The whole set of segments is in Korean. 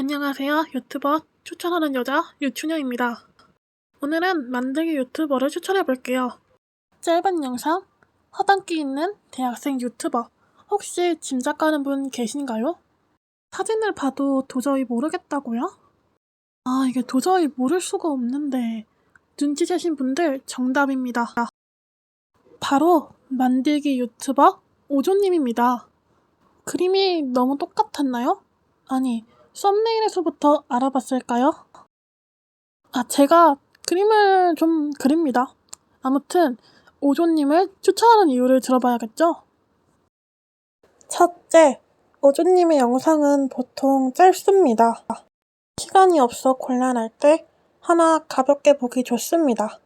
안녕하세요. 유튜버 추천하는 여자 유춘영입니다. 오늘은 만들기 유튜버를 추천해 볼게요. 짧은 영상, 허당끼 있는 대학생 유튜버. 혹시 짐작 가는 분 계신가요? 사진을 봐도 도저히 모르겠다고요? 아, 이게 도저히 모를 수가 없는데. 눈치채신 분들 정답입니다. 바로 만들기 유튜버 오조님입니다. 그림이 너무 똑같았나요? 아니, 썸네일에서부터 알아봤을까요? 아, 제가 그림을 좀 그립니다. 아무튼, 오조님을 추천하는 이유를 들어봐야겠죠? 첫째, 오조님의 영상은 보통 짧습니다. 시간이 없어 곤란할 때 하나 가볍게 보기 좋습니다.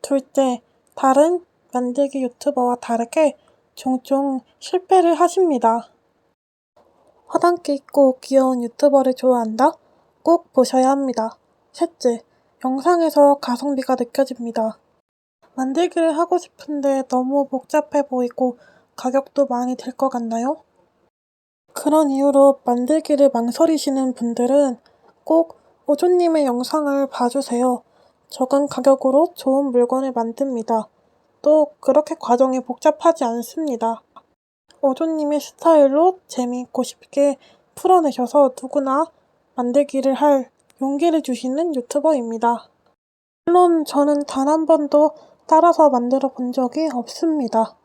둘째, 다른 만들기 유튜버와 다르게 종종 실패를 하십니다. 화단기 있고 귀여운 유튜버를 좋아한다? 꼭 보셔야 합니다. 셋째, 영상에서 가성비가 느껴집니다. 만들기를 하고 싶은데 너무 복잡해 보이고 가격도 많이 들 것 같나요? 그런 이유로 만들기를 망설이시는 분들은 꼭 오조님의 영상을 봐주세요. 적은 가격으로 좋은 물건을 만듭니다. 또 그렇게 과정이 복잡하지 않습니다. 오조님의 스타일로 재미있고 쉽게 풀어내셔서 누구나 만들기를 할 용기를 주시는 유튜버입니다. 물론 저는 단 한 번도 따라서 만들어 본 적이 없습니다.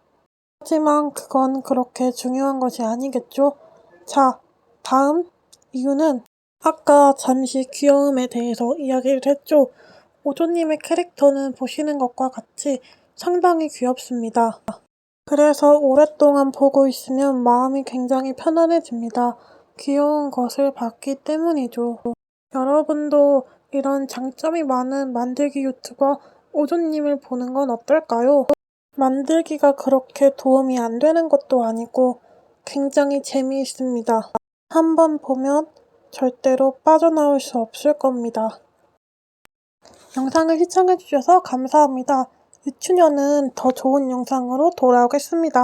하지만 그건 그렇게 중요한 것이 아니겠죠? 자, 다음 이유는 아까 잠시 귀여움에 대해서 이야기를 했죠. 오조님의 캐릭터는 보시는 것과 같이 상당히 귀엽습니다. 그래서 오랫동안 보고 있으면 마음이 굉장히 편안해집니다. 귀여운 것을 봤기 때문이죠. 여러분도 이런 장점이 많은 만들기 유튜버 오조님을 보는 건 어떨까요? 만들기가 그렇게 도움이 안 되는 것도 아니고 굉장히 재미있습니다. 한번 보면 절대로 빠져나올 수 없을 겁니다. 영상을 시청해주셔서 감사합니다. 유춘현은 더 좋은 영상으로 돌아오겠습니다.